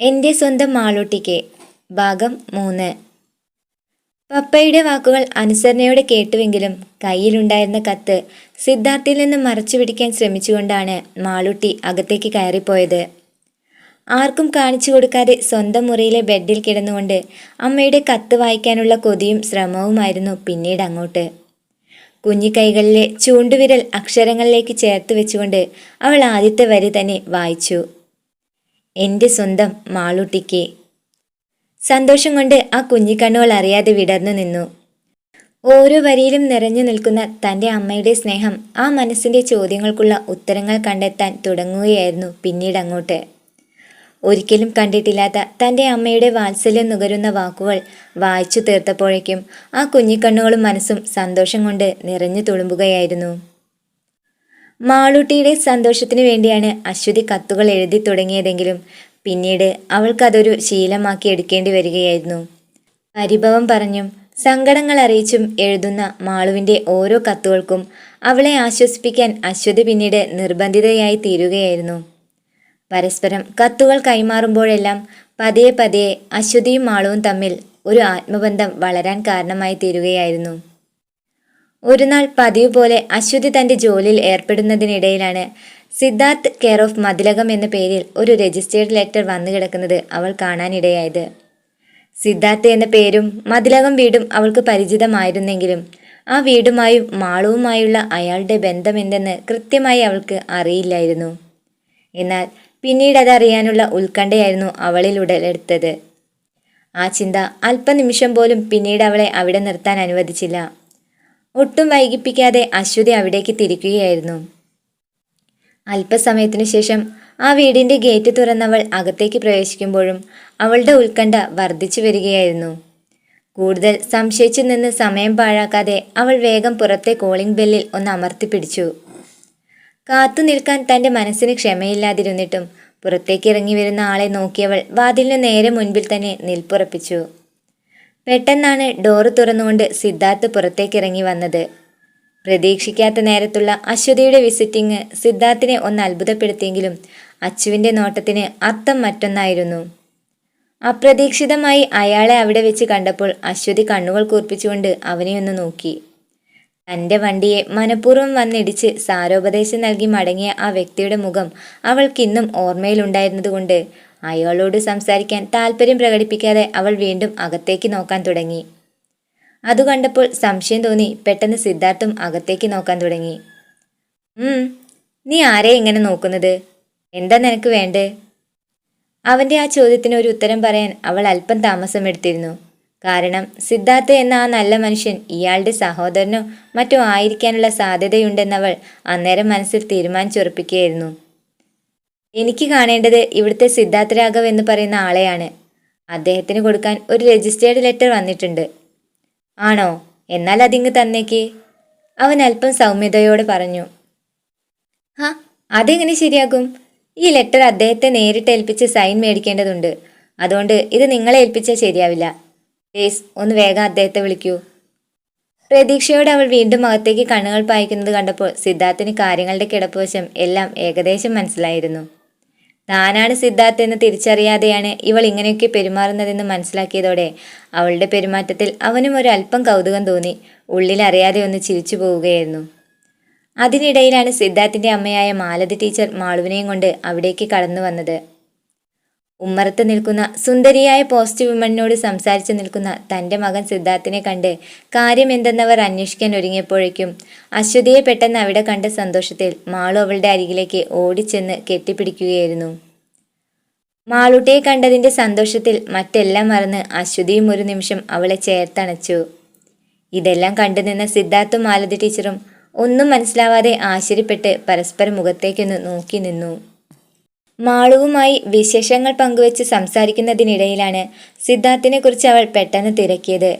എന്റെ സ്വന്തം മാളൂട്ടിക്ക് ഭാഗം മൂന്ന്. പപ്പയുടെ വാക്കുകൾ അനുസരണയോടെ കേട്ടുവെങ്കിലും കയ്യിലുണ്ടായിരുന്ന കത്ത് സിദ്ധാർത്ഥിൽ നിന്ന് മറച്ചു പിടിക്കാൻ ശ്രമിച്ചുകൊണ്ടാണ് മാളൂട്ടി അകത്തേക്ക് കയറിപ്പോയത്. ആർക്കും കാണിച്ചു കൊടുക്കാതെ സ്വന്തം മുറിയിലെ ബെഡിൽ കിടന്നുകൊണ്ട് അമ്മയുടെ കത്ത് വായിക്കാനുള്ള കൊതിയും ശ്രമവുമായിരുന്നു പിന്നീട് അങ്ങോട്ട്. കുഞ്ഞിക്കൈകളിലെ ചൂണ്ടുവിരൽ അക്ഷരങ്ങളിലേക്ക് ചേർത്ത് വെച്ചുകൊണ്ട് അവൾ ആദ്യത്തെ വരി തന്നെ വായിച്ചു. എന്റെ സ്വന്തം മാളൂട്ടിക്ക്. സന്തോഷം കൊണ്ട് ആ കുഞ്ഞിക്കണ്ണുകൾ അറിയാതെ വിടർന്നു നിന്നു. ഓരോ വരിയിലും നിറഞ്ഞു നിൽക്കുന്ന തന്റെ അമ്മയുടെ സ്നേഹം ആ മനസ്സിന്റെ ചോദ്യങ്ങൾക്കുള്ള ഉത്തരങ്ങൾ കണ്ടെത്താൻ തുടങ്ങുകയായിരുന്നു പിന്നീട് അങ്ങോട്ട്. ഒരിക്കലും കണ്ടിട്ടില്ലാത്ത തന്റെ അമ്മയുടെ വാത്സല്യം നുകരുന്ന വാക്കുകൾ വായിച്ചു തീർത്തപ്പോഴേക്കും ആ കുഞ്ഞിക്കണ്ണുകളും മനസ്സും സന്തോഷം കൊണ്ട് നിറഞ്ഞു തുളുമ്പുകയായിരുന്നു. മാളൂട്ടിയുടെ സന്തോഷത്തിനു വേണ്ടിയാണ് അശ്വതി കത്തുകൾ എഴുതി തുടങ്ങിയതെങ്കിലും പിന്നീട് അവൾക്കതൊരു ശീലമാക്കി എടുക്കേണ്ടി വരികയായിരുന്നു. പരിഭവം പറഞ്ഞും സങ്കടങ്ങൾ അറിയിച്ചും എഴുതുന്ന മാളുവിന്റെ ഓരോ കത്തുകൾക്കും അവളെ ആശ്വസിപ്പിക്കാൻ അശ്വതി പിന്നീട് നിർബന്ധിതയായി തീരുകയായിരുന്നു. പരസ്പരം കത്തുകൾ കൈമാറുമ്പോഴെല്ലാം പതിയെ പതിയെ അശ്വതിയും മാളവും തമ്മിൽ ഒരു ആത്മബന്ധം വളരാൻ കാരണമായി തീരുകയായിരുന്നു. ഒരു നാൾ പതിവ് പോലെ അശ്വതി തന്റെ ജോലിയിൽ ഏർപ്പെടുന്നതിനിടയിലാണ് സിദ്ധാർത്ഥ് കെയർ ഓഫ് മതിലകം എന്ന പേരിൽ ഒരു രജിസ്റ്റേർഡ് ലെറ്റർ വന്നു കിടക്കുന്നത് അവൾ കാണാനിടയായത്. സിദ്ധാർത്ഥ് എന്ന പേരും മതിലകം വീടും അവൾക്ക് പരിചിതമായിരുന്നെങ്കിലും ആ വീടുമായും മാളവുമായുള്ള അയാളുടെ ബന്ധമെന്തെന്ന് കൃത്യമായി അവൾക്ക് അറിയില്ലായിരുന്നു. എന്നാൽ പിന്നീട് അതറിയാനുള്ള ഉത്കണ്ഠയായിരുന്നു അവളിൽ ഉടലെടുത്തത്. ആ ചിന്ത അല്പനിമിഷം പോലും പിന്നീട് അവളെ അവിടെ നിർത്താൻ അനുവദിച്ചില്ല. ഒട്ടും വൈകിപ്പിക്കാതെ അശ്വതി അവിടേക്ക് തിരിക്കുകയായിരുന്നു. അല്പസമയത്തിനു ശേഷം ആ വീടിന്റെ ഗേറ്റ് തുറന്നവൾ അകത്തേക്ക് പ്രവേശിക്കുമ്പോഴും അവളുടെ ഉത്കണ്ഠ വർദ്ധിച്ചു വരികയായിരുന്നു. കൂടുതൽ സംശയിച്ചു നിന്ന് സമയം പാഴാക്കാതെ അവൾ വേഗം പുറത്തെ കോളിംഗ് ബെല്ലിൽ ഒന്ന് അമർത്തി പിടിച്ചു. കാത്തു നിൽക്കാൻ തന്റെ മനസ്സിന് ക്ഷമയില്ലാതിരുന്നിട്ടും പുറത്തേക്ക് ഇറങ്ങി വരുന്ന ആളെ നോക്കിയവൾ വാതിലിന് നേരെ മുൻപിൽ തന്നെ നിൽപ്പുറപ്പിച്ചു. പെട്ടെന്നാണ് ഡോറ് തുറന്നുകൊണ്ട് സിദ്ധാർത്ഥ് പുറത്തേക്കിറങ്ങി വന്നത്. പ്രതീക്ഷിക്കാത്ത നേരത്തുള്ള അശ്വതിയുടെ വിസിറ്റിംഗ് സിദ്ധാർത്ഥിനെ ഒന്ന് അത്ഭുതപ്പെടുത്തിയെങ്കിലും അച്ചുവിന്റെ നോട്ടത്തിന് അർത്ഥം മറ്റൊന്നായിരുന്നു. അപ്രതീക്ഷിതമായി അയാളെ അവിടെ വെച്ച് കണ്ടപ്പോൾ അശ്വതി കണ്ണുകൾ കൂർപ്പിച്ചുകൊണ്ട് അവനെ ഒന്ന് നോക്കി. തന്റെ വണ്ടിയെ മനഃപൂർവം വന്നിടിച്ച് സാരോപദേശം നൽകി മടങ്ങിയ ആ വ്യക്തിയുടെ മുഖം അവൾക്കിന്നും ഓർമ്മയിലുണ്ടായിരുന്നതുകൊണ്ട് അയാളോട് സംസാരിക്കാൻ താല്പര്യം പ്രകടിപ്പിക്കാതെ അവൾ വീണ്ടും അകത്തേക്ക് നോക്കാൻ തുടങ്ങി. അത് കണ്ടപ്പോൾ സംശയം തോന്നി പെട്ടെന്ന് സിദ്ധാർത്ഥും അകത്തേക്ക് നോക്കാൻ തുടങ്ങി. നീ ആരെ ഇങ്ങനെ നോക്കുന്നത്? എന്താ നിനക്ക് വേണ്ടേ? അവന്റെ ആ ചോദ്യത്തിന് ഒരു ഉത്തരം പറയാൻ അവൾ അല്പം താമസം എടുത്തിരുന്നു കാരണം സിദ്ധാർത്ഥ എന്ന ആ നല്ല മനുഷ്യൻ ഇയാളുടെ സഹോദരനോ മറ്റോ ആയിരിക്കാനുള്ള സാധ്യതയുണ്ടെന്നവൾ അന്നേരം മനസ്സിൽ തീരുമാനിച്ചുറപ്പിക്കുകയായിരുന്നു. എനിക്ക് കാണേണ്ടത് ഇവിടുത്തെ സിദ്ധാർത്ഥ രാഘവ് എന്ന് പറയുന്ന ആളെയാണ്. അദ്ദേഹത്തിന് കൊടുക്കാൻ ഒരു രജിസ്റ്റേർഡ് ലെറ്റർ വന്നിട്ടുണ്ട്. ആണോ? എന്നാൽ അതിങ്ങ് തന്നേക്ക്. അവൻ അല്പം സൗമ്യതയോടെ പറഞ്ഞു. ഹാ അതെങ്ങനെ ശരിയാകും? ഈ ലെറ്റർ അദ്ദേഹത്തെ നേരിട്ട് ഏൽപ്പിച്ച് സൈൻ മേടിക്കേണ്ടതുണ്ട്. അതുകൊണ്ട് ഇത് നിങ്ങളെ ഏൽപ്പിച്ചാൽ ശരിയാവില്ല. പ്ലീസ് ഒന്ന് വേഗം അദ്ദേഹത്തെ വിളിക്കൂ. പ്രതീക്ഷയോടെ അവൾ വീണ്ടും അകത്തേക്ക് കണ്ണുകൾ പായിക്കുന്നത് കണ്ടപ്പോൾ സിദ്ധാർത്ഥിന് കാര്യങ്ങളുടെ കിടപ്പുവശം എല്ലാം ഏകദേശം മനസ്സിലായിരുന്നു. താനാണ് സിദ്ധാർത്ഥ് എന്ന് തിരിച്ചറിയാതെയാണ് ഇവൾ ഇങ്ങനെയൊക്കെ പെരുമാറുന്നതെന്ന് മനസ്സിലാക്കിയതോടെ അവളുടെ പെരുമാറ്റത്തിൽ അവനും ഒരു അല്പം കൗതുകം തോന്നി. ഉള്ളിൽ അറിയാതെ ഒന്ന് ചിരിച്ചു പോവുകയായിരുന്നു. അതിനിടയിലാണ് സിദ്ധാർത്ഥിന്റെ അമ്മയായ മാലതി ടീച്ചർ മാളുവിനെയും കൊണ്ട് അവിടേക്ക് കടന്നു വന്നത്. ഉമ്മറത്ത് നിൽക്കുന്ന സുന്ദരിയായ പോസ്റ്റ് വിമണിനോട് സംസാരിച്ചു നിൽക്കുന്ന തന്റെ മകൻ സിദ്ധാർത്ഥിനെ കണ്ട് കാര്യം എന്തെന്നവർ അന്വേഷിക്കാൻ ഒരുങ്ങിയപ്പോഴേക്കും അശ്വതിയെ പെട്ടെന്ന് അവിടെ കണ്ട സന്തോഷത്തിൽ മാളു അവളുടെ അരികിലേക്ക് ഓടിച്ചെന്ന് കെട്ടിപ്പിടിക്കുകയായിരുന്നു. മാളുട്ടിയെ കണ്ടതിന്റെ സന്തോഷത്തിൽ മറ്റെല്ലാം മറന്ന് അശ്വതിയും ഒരു നിമിഷം അവളെ ചേർത്തണച്ചു. ഇതെല്ലാം കണ്ടുനിന്ന സിദ്ധാർത്ഥും മാലതി ടീച്ചറും ഒന്നും മനസ്സിലാവാതെ ആശ്ചര്യപ്പെട്ട് പരസ്പരം മുഖത്തേക്കൊന്ന് നോക്കി നിന്നു. മാളുവുമായി വിശേഷങ്ങൾ പങ്കുവച്ച് സംസാരിക്കുന്നതിനിടയിലാണ് സിദ്ധാർത്ഥിനെ കുറിച്ച് അവൾ പെട്ടെന്ന് തിരക്കിയത്.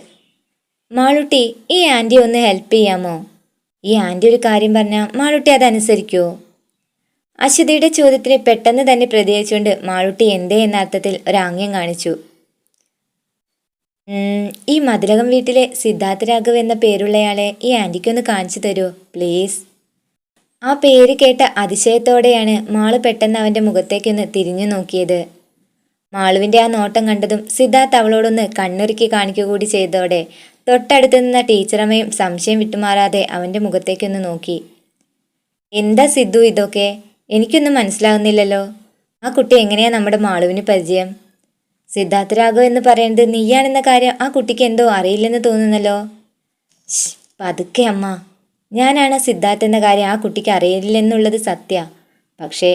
മാളുട്ടി ഈ ആന്റി ഒന്ന് ഹെൽപ്പ് ചെയ്യാമോ? ഈ ആന്റി ഒരു കാര്യം പറഞ്ഞാൽ മാളുട്ടി അതനുസരിക്കുമോ അശ്വതിയുടെ ചോദ്യത്തിന് പെട്ടെന്ന് തന്നെ പ്രതികരിച്ചുകൊണ്ട് മാളുട്ടി എന്തേ എന്ന അർത്ഥത്തിൽ ഒരാംഗ്യം കാണിച്ചു. ഈ മതിലകം വീട്ടിലെ സിദ്ധാർത്ഥ രാഘവ് എന്ന പേരുള്ളയാളെ ഈ ആന്റിക്കൊന്ന് കാണിച്ചു തരുമോ പ്ലീസ്. ആ പേര് കേട്ട അതിശയത്തോടെയാണ് മാൾ പെട്ടെന്ന് അവന്റെ മുഖത്തേക്കൊന്ന് തിരിഞ്ഞു നോക്കിയത്. മാളുവിന്റെ ആ നോട്ടം കണ്ടതും സിദ്ധാർത്ഥ് അവളോടൊന്ന് കണ്ണുരുക്കി കാണിക്കുക കൂടി ചെയ്തതോടെ തൊട്ടടുത്ത് നിന്ന ടീച്ചറമ്മയും സംശയം വിട്ടുമാറാതെ അവന്റെ മുഖത്തേക്കൊന്ന് നോക്കി. എന്താ സിദ്ധു ഇതൊക്കെ? എനിക്കൊന്നും മനസ്സിലാകുന്നില്ലല്ലോ ആ കുട്ടി എങ്ങനെയാ നമ്മുടെ മാളുവിന് പരിചയം? സിദ്ധാർത്ഥ രാഘവ് എന്ന് പറയുന്നത് നീയാണെന്ന കാര്യം ആ കുട്ടിക്ക് എന്തോ അറിയില്ലെന്ന് തോന്നുന്നല്ലോ. പതുക്കെ അമ്മ. ഞാനാണ് സിദ്ധാർത്ഥ് എന്ന കാര്യം ആ കുട്ടിക്ക് അറിയില്ലെന്നുള്ളത് സത്യ. പക്ഷേ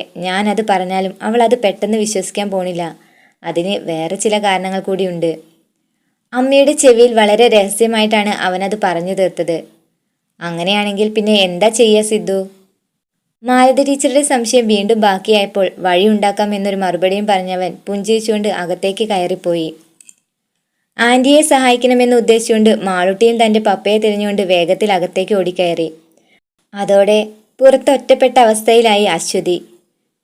അത് പറഞ്ഞാലും അവൾ അത് പെട്ടെന്ന് വിശ്വസിക്കാൻ പോണില്ല. അതിന് വേറെ ചില കാരണങ്ങൾ കൂടിയുണ്ട് അമ്മയുടെ ചെവിയിൽ വളരെ രഹസ്യമായിട്ടാണ് അവനത് പറഞ്ഞു തീർത്തത്. അങ്ങനെയാണെങ്കിൽ പിന്നെ എന്താ ചെയ്യുക സിദ്ധു? മാരുതി ടീച്ചറുടെ സംശയം വീണ്ടും ബാക്കിയായപ്പോൾ വഴിയുണ്ടാക്കാം എന്നൊരു മറുപടിയും പറഞ്ഞവൻ പുഞ്ചിരിച്ചുകൊണ്ട് അകത്തേക്ക് കയറിപ്പോയി. ആന്റിയെ സഹായിക്കണമെന്ന് ഉദ്ദേശിച്ചുകൊണ്ട് മാളുട്ടിയും തന്റെ പപ്പയെ തിരിഞ്ഞുകൊണ്ട് വേഗത്തിൽ അകത്തേക്ക് ഓടിക്കയറി. അതോടെ പുറത്തൊറ്റപ്പെട്ട അവസ്ഥയിലായി അശ്വതി.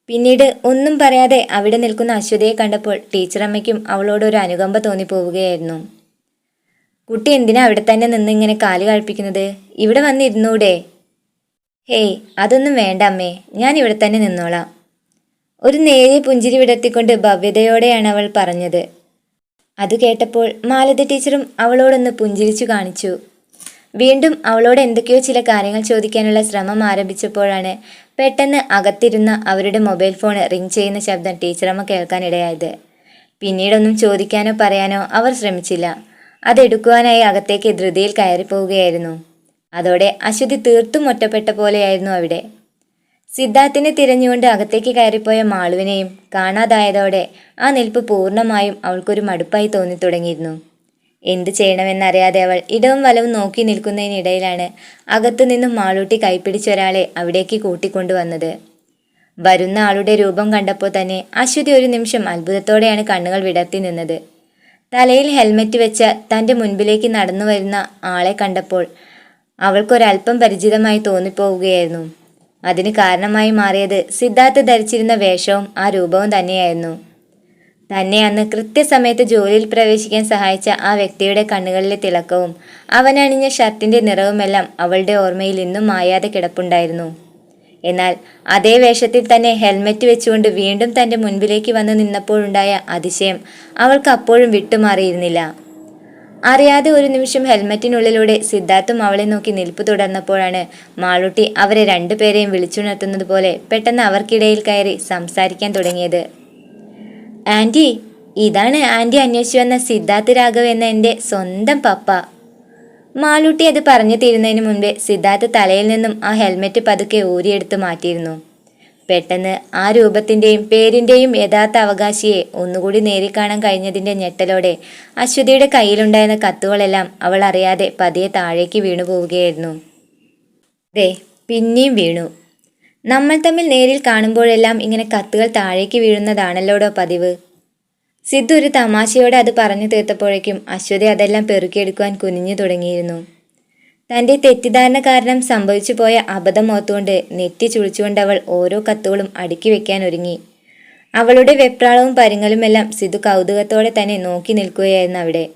പിന്നീട് ഒന്നും പറയാതെ അവിടെ നിൽക്കുന്ന അശ്വതിയെ കണ്ടപ്പോൾ ടീച്ചറമ്മയ്ക്കും അവളോട് ഒരു അനുകമ്പ തോന്നിപ്പോവുകയായിരുന്നു. കുട്ടി എന്തിനാ അവിടെ തന്നെ നിന്ന് ഇങ്ങനെ കാൽ കഴിപ്പിക്കുന്നത്? ഇവിടെ വന്നിരുന്നൂടെ? ഹേയ് അതൊന്നും വേണ്ട അമ്മേ. ഞാൻ ഇവിടെ തന്നെ നിന്നോളാം. ഒരു നേരിയ പുഞ്ചിരി വിടർത്തിക്കൊണ്ട് ഭവ്യതയോടെയാണ് അവൾ പറഞ്ഞത്. അത് കേട്ടപ്പോൾ മാലതി ടീച്ചറും അവളോടൊന്ന് പുഞ്ചിരിച്ചു കാണിച്ചു. വീണ്ടും അവളോട് എന്തൊക്കെയോ ചില കാര്യങ്ങൾ ചോദിക്കാനുള്ള ശ്രമം ആരംഭിച്ചപ്പോഴാണ് പെട്ടെന്ന് അകത്തിരുന്ന അവരുടെ മൊബൈൽ ഫോൺ റിംഗ് ചെയ്യുന്ന ശബ്ദം ടീച്ചറമ്മ കേൾക്കാനിടയായത്. പിന്നീടൊന്നും ചോദിക്കാനോ പറയാനോ അവർ ശ്രമിച്ചില്ല. അതെടുക്കുവാനായി അകത്തേക്ക് ധൃതിയിൽ കയറിപ്പോവുകയായിരുന്നു. അതോടെ അശ്വതി തീർത്തും ഒറ്റപ്പെട്ട പോലെയായിരുന്നു അവിടെ. സിദ്ധാർത്ഥിനെ തിരഞ്ഞുകൊണ്ട് അകത്തേക്ക് കയറിപ്പോയ മാളുവിനെയും കാണാതായതോടെ ആ നിൽപ്പ് പൂർണമായും അവൾക്കൊരു മടുപ്പായി തോന്നി തുടങ്ങിയിരുന്നു എന്തു ചെയ്യണമെന്നറിയാതെ അവൾ ഇടവും വലവും നോക്കി നിൽക്കുന്നതിനിടയിലാണ് അകത്തു നിന്നും മാളൂട്ടി കൈപ്പിടിച്ച ഒരാളെ അവിടേക്ക് കൂട്ടിക്കൊണ്ടുവന്നത് വരുന്ന ആളുടെ രൂപം കണ്ടപ്പോൾ തന്നെ അശ്വതി ഒരു നിമിഷം അത്ഭുതത്തോടെയാണ് കണ്ണുകൾ വിടർത്തി നിന്നത്. തലയിൽ ഹെൽമെറ്റ് വെച്ച തന്റെ മുൻപിലേക്ക് നടന്നു വരുന്ന ആളെ കണ്ടപ്പോൾ അവൾക്കൊരൽപ്പം പരിചിതമായി തോന്നിപ്പോവുകയായിരുന്നു. അതിന് കാരണമായി മാറിയത് സിദ്ധാർത്ഥ് ധരിച്ചിരുന്ന വേഷവും ആ രൂപവും തന്നെയായിരുന്നു. തന്നെ അന്ന് കൃത്യസമയത്ത് ജോലിയിൽ പ്രവേശിക്കാൻ സഹായിച്ച ആ വ്യക്തിയുടെ കണ്ണുകളിലെ തിളക്കവും അവനണിഞ്ഞ ഷർട്ടിന്റെ നിറവുമെല്ലാം അവളുടെ ഓർമ്മയിൽ ഇന്നും മായാതെ കിടപ്പുണ്ടായിരുന്നു. എന്നാൽ അതേ വേഷത്തിൽ തന്നെ ഹെൽമെറ്റ് വെച്ചുകൊണ്ട് വീണ്ടും തന്റെ മുൻപിലേക്ക് വന്ന് നിന്നപ്പോഴുണ്ടായ അതിശയം അവൾക്ക് അപ്പോഴും വിട്ടുമാറിയിരുന്നില്ല. അറിയാതെ ഒരു നിമിഷം ഹെൽമറ്റിനുള്ളിലൂടെ സിദ്ധാർത്ഥും അവളെ നോക്കി നിൽപ്പ് തുടർന്നപ്പോഴാണ് മാളുട്ടി അവരെ രണ്ടുപേരെയും വിളിച്ചുണർത്തുന്നത് പോലെ പെട്ടെന്ന് അവർക്കിടയിൽ കയറി സംസാരിക്കാൻ തുടങ്ങിയത്. ആന്റി ഇതാണ് ആന്റി അന്വേഷിച്ചു വന്ന സിദ്ധാർത്ഥ് രാഘവ് എന്ന എന്റെ സ്വന്തം പപ്പ. മാളൂട്ടി അത് പറഞ്ഞു തീരുന്നതിന് മുൻപേ സിദ്ധാർത്ഥ് തലയിൽ നിന്നും ആ ഹെൽമെറ്റ് പതുക്കെ ഊരിയെടുത്ത് മാറ്റിയിരുന്നു. പെട്ടെന്ന് ആ രൂപത്തിന്റെയും പേരിന്റെയും യഥാർത്ഥ അവകാശിയെ ഒന്നുകൂടി നേരിക്കാണാൻ കഴിഞ്ഞതിന്റെ ഞെട്ടലോടെ അശ്വതിയുടെ കയ്യിലുണ്ടായിരുന്ന കത്തുകളെല്ലാം അവൾ അറിയാതെ പതിയെ താഴേക്ക് വീണു പോവുകയായിരുന്നു. ദേ പിന്നെയും വീണു. നമ്മൾ തമ്മിൽ നേരിൽ കാണുമ്പോഴെല്ലാം ഇങ്ങനെ കത്തുകൾ താഴേക്ക് വീഴുന്നതാണല്ലോടോ പതിവ്? സിദ്ധു ഒരു തമാശയോടെ അത് പറഞ്ഞു തീർത്തപ്പോഴേക്കും അശ്വതി അതെല്ലാം പെറുക്കിയെടുക്കുവാൻ കുനിഞ്ഞു തുടങ്ങിയിരുന്നു. തന്റെ തെറ്റിദ്ധാരണ കാരണം സംഭവിച്ചു പോയ അബദ്ധം ഓർത്തുകൊണ്ട് നെറ്റി ചുളിച്ചുകൊണ്ട് അവൾ ഓരോ കത്തുകളും അടുക്കി വെക്കാൻ ഒരുങ്ങി. അവളുടെ വെപ്രാളവും പരിങ്ങലുമെല്ലാം സിധു കൗതുകത്തോടെ തന്നെ നോക്കി നിൽക്കുകയായിരുന്നു അവിടെ.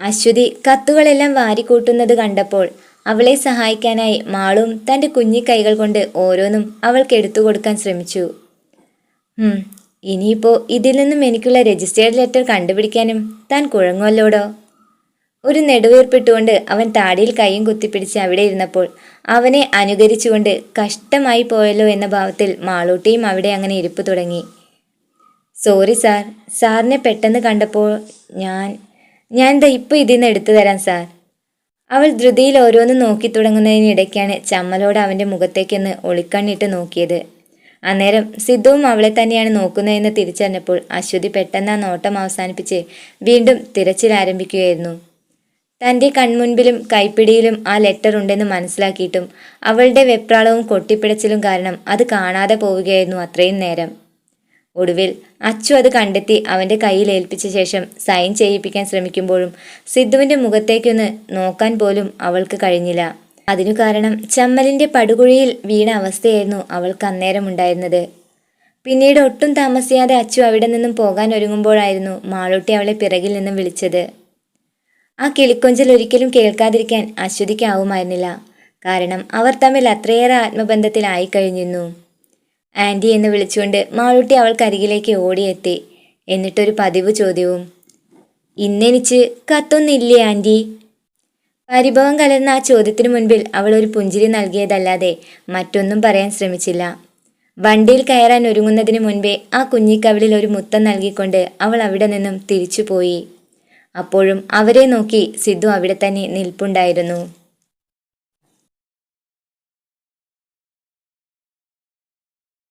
അശ്വതി കത്തുകളെല്ലാം വാരിക്കൂട്ടുന്നത് കണ്ടപ്പോൾ അവളെ സഹായിക്കാനായി മാളും തന്റെ കുഞ്ഞി കൈകൾ കൊണ്ട് ഓരോന്നും അവൾക്ക് എടുത്തു കൊടുക്കാൻ ശ്രമിച്ചു. ഇനിയിപ്പോൾ ഇനിയിപ്പോ ഇതിൽ നിന്നും എനിക്കുള്ള രജിസ്റ്റേർഡ് ലെറ്റർ കണ്ടുപിടിക്കാനും താൻ കുഴങ്ങുമല്ലോടോ ഒരു നെടുവീർപ്പിട്ടുകൊണ്ട് അവൻ താടിയിൽ കൈയും കുത്തിപ്പിടിച്ച് അവിടെ ഇരുന്നപ്പോൾ അവനെ അനുകരിച്ചുകൊണ്ട് കഷ്ടമായി പോയല്ലോ എന്ന ഭാവത്തിൽ മാളൂട്ടിയും അവിടെ അങ്ങനെ ഇരിപ്പ് തുടങ്ങി. സോറി സാർ സാറിനെ പെട്ടെന്ന് കണ്ടപ്പോൾ ഞാൻ ഞാൻ ദാ ഇപ്പോൾ ഇതിൽ നിന്ന് എടുത്തു തരാം സാർ. അവൾ ധൃതിയിൽ ഓരോന്ന് നോക്കി തുടങ്ങുന്നതിനിടയ്ക്കാണ് ചമ്മലോട് അവന്റെ മുഖത്തേക്കൊന്ന് ഒളിക്കണ്ണിട്ട് നോക്കിയത്. അന്നേരം സിദ്ധുവും അവളെ തന്നെയാണ് നോക്കുന്നതെന്ന് തിരിച്ചറിഞ്ഞപ്പോൾ അശ്വതി പെട്ടെന്ന് ആ നോട്ടം അവസാനിപ്പിച്ച് വീണ്ടും തിരച്ചിൽ ആരംഭിക്കുകയായിരുന്നു. തന്റെ കൺമുൻപിലും കൈപ്പിടിയിലും ആ ലെറ്റർ ഉണ്ടെന്ന് മനസ്സിലാക്കിയിട്ടും അവളുടെ വെപ്രാളവും കൊട്ടിപ്പിടച്ചിലും കാരണം അത് കാണാതെ പോവുകയായിരുന്നു അത്രയും നേരം. ഒടുവിൽ അച്ചു അത് കണ്ടെത്തി അവന്റെ കയ്യിൽ ഏൽപ്പിച്ച ശേഷം സൈൻ ചെയ്യിപ്പിക്കാൻ ശ്രമിക്കുമ്പോഴും സിദ്ധുവിന്റെ മുഖത്തേക്കൊന്ന് നോക്കാൻ പോലും അവൾക്ക് കഴിഞ്ഞില്ല. അതിനു കാരണം ചമ്മലിന്റെ പടുകുഴിയിൽ വീണ അവസ്ഥയായിരുന്നു അവൾക്ക് അന്നേരം ഉണ്ടായിരുന്നത്. പിന്നീട് ഒട്ടും താമസിയാതെ അച്ചു അവിടെ നിന്നും പോകാൻ ഒരുങ്ങുമ്പോഴായിരുന്നു മാളൂട്ടി അവളെ പിറകിൽ നിന്നും വിളിച്ചത്. ആ കിളിക്കൊഞ്ചൽ ഒരിക്കലും കേൾക്കാതിരിക്കാൻ അശ്വതിക്കാവുമായിരുന്നില്ല കാരണം അവർ തമ്മിൽ അത്രയേറെ ആത്മബന്ധത്തിലായി കഴിഞ്ഞിരുന്നു. ആന്റി എന്ന് വിളിച്ചുകൊണ്ട് മാളൂട്ടി അവൾക്കരികിലേക്ക് ഓടിയെത്തി. എന്നിട്ടൊരു പതിവ് ചോദ്യവും. ഇന്നെനിച്ച് കത്തൊന്നില്ലേ ആന്റി പരിഭവം കലർന്ന ആ ചോദ്യത്തിനു മുൻപിൽ അവൾ ഒരു പുഞ്ചിരി നൽകിയതല്ലാതെ മറ്റൊന്നും പറയാൻ ശ്രമിച്ചില്ല. വണ്ടിയിൽ കയറാൻ ഒരുങ്ങുന്നതിന് മുൻപേ ആ കുഞ്ഞിക്കവിളിൽ ഒരു മുത്തം നൽകിക്കൊണ്ട് അവൾ അവിടെ നിന്നും തിരിച്ചുപോയി. അപ്പോഴും അവരെ നോക്കി സിദ്ധു അവിടെ തന്നെ നിൽപ്പുണ്ടായിരുന്നു.